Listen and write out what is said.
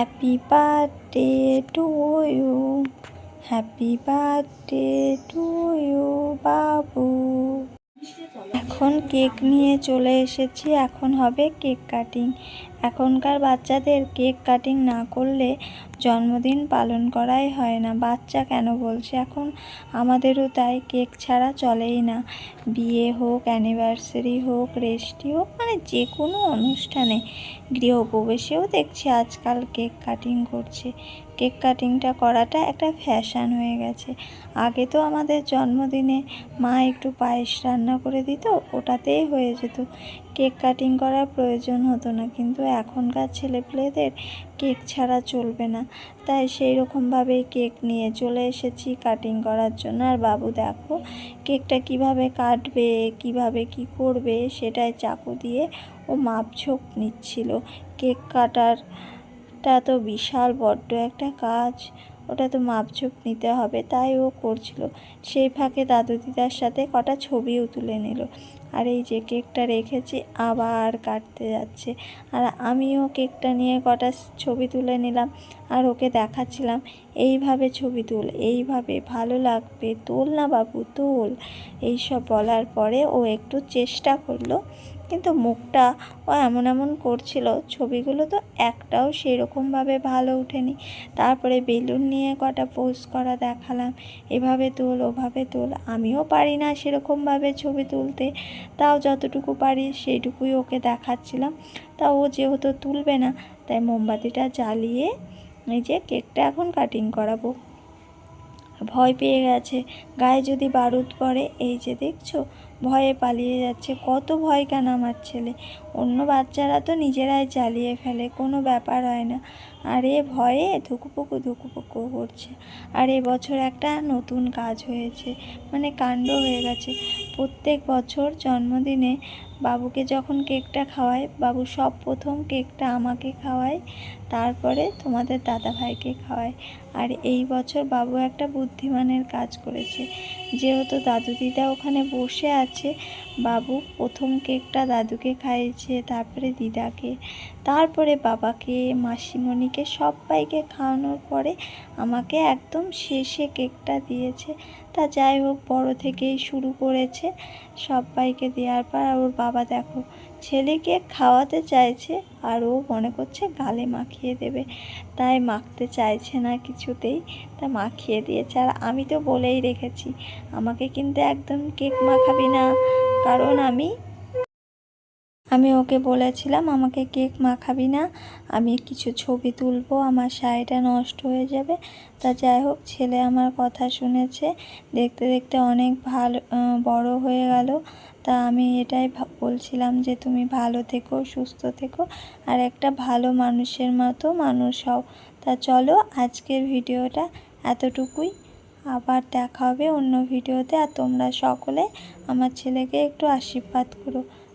Happy birthday to you happy birthday to you বাবু। এখন cake নিয়ে চলে এসেছি। এখন হবে কেক কাটিং। এখনকার বাচ্চাদের কেক কাটিং না করলে জন্মদিন পালন করাই হয় না। বাচ্চা কেন বলছে? এখন আমাদেরও তাই কেক ছাড়া চলেই না। বিয়ে হোক, অ্যানিভার্সারি হোক, রেস্টি হোক মানে যে কোনো অনুষ্ঠানে, গৃহপ্রবেশেও দেখছি আজকাল কেক কাটিং করছে। কেক কাটিংটা করাটা একটা ফ্যাশান হয়ে গেছে। আগে তো আমাদের জন্মদিনে মা একটু পায়েস রান্না করে দিত, ওটাতেই হয়ে যেত। কেক কাটিং করার প্রয়োজন হতো না, কিন্তু এখনকার ছেলেপেলেদের কেক ছাড়া চলবে না। তাই সেই রকমভাবেই কেক নিয়ে চলে এসেছি কাটিং করার জন্য। আর বাবু, দেখো, কেকটা কীভাবে কাটবে, কীভাবে কি করবে সেটাই চাকু দিয়ে ও মাপঝোপ নিচ্ছিল। কেক কাটারটা তো বিশাল বড্ড একটা কাজ। ওটা তো মাপঝোপ নিতে হবে, তাই ও করছিল। সেই ফাঁকে দাদু দিদার সাথে কটা ছবিও তুলে নিল। আর এই যে কেকটা রেখেছি, আবার কাটতে যাচ্ছে। আর আমিও কেকটা নিয়ে কটা ছবি তুলে নিলাম আর ওকে দেখাচ্ছিলাম, এইভাবে ছবি তুল, এইভাবে, ভালো লাগবে, তোল না বাবু, তোল। এইসব বলার পরে ও একটু চেষ্টা করল। কিন্তু মুখটা ও এমন এমন করছিল, ছবিগুলো তো একটাও সেরকমভাবে ভালো ওঠেনি। তারপরে বেলুন নিয়ে কটা পোস্ট করা দেখালাম, এভাবে তোল, ওভাবে তোল, আমিও পারি না সেরকমভাবে ছবি তুলতে। তাও যতটুকু পারি সেইটুকুই ওকে দেখাচ্ছিলাম। তা ও যেহেতু তুলবে না, তাই মোমবাতিটা জ্বালিয়ে এই যে কেকটা এখন কাটিং করাবো। ভয় পেয়ে গেছে, গায়ে যদি বারুদ পড়ে, এই যে দেখছ ভয়ে পালিয়ে যাচ্ছে। কত ভয় কেন আমার ছেলে? অন্য বাচ্চারা তো নিজেরাই চালিয়ে ফেলে, কোনো ব্যাপার হয় না। আর এ ভয়ে ধুকুপুকু ধুকুপুকু করছে। আর এ বছর একটা নতুন কাজ হয়েছে মানে কাণ্ড হয়ে গেছে। প্রত্যেক বছর জন্মদিনে বাবুকে যখন কেকটা খাওয়ায় বাবু সব প্রথম কেকটা আমাকে খাওয়ায়, তারপরে তোমাদের দাদা ভাইকে খাওয়ায়। আর এই বছর বাবু একটা বুদ্ধিমানের কাজ করেছে। যেহেতু দাদু দিদা ওখানে বসে আছে বাবু প্রথম কেকটা দাদুকে খাইয়েছে তারপরে দিদাকে। তারপরে বাবাকে, মাসিমণিকে, সবাইকে খাওয়ানোর পরে আমাকে একদম শেষে কেকটা দিয়েছে। তা যাই হোক, বড় থেকেই শুরু করেছে সবাইকে দেওয়ার পর। ওর বাবা দেখো, ছেলেকে খাওয়াতে চাইছে আর ও মনে করছে গালে মাখিয়ে দেবে। তাই মাখতে চাইছে না কিছুতেই, তা মাখিয়ে দিয়েছে। আর আমি তো বলেই রেখেছি, আমাকে কিন্তু একদম কেক মাখাবি না। কারণ আমি আমি ওকে বলেছিলাম, আমাকে কেক মাখাবি না, আমি কিছু ছবি তুলবো, আমার শাড়িটা নষ্ট হয়ে যাবে। তা যাই হোক, ছেলে আমার কথা শুনেছে, দেখতে দেখতে অনেক ভালো বড় হয়ে গেল। তা আমি এটাই বলছিলাম যে তুমি ভালো থেকো, সুস্থ থেকো, আর একটা ভালো মানুষের মতো মানুষ হও। তা চলো, আজকের ভিডিওটা এতটুকুই। আবার দেখা হবে অন্য ভিডিওতে, আর তোমরা সকলে আমার ছেলেকে একটু আশীর্বাদ করো।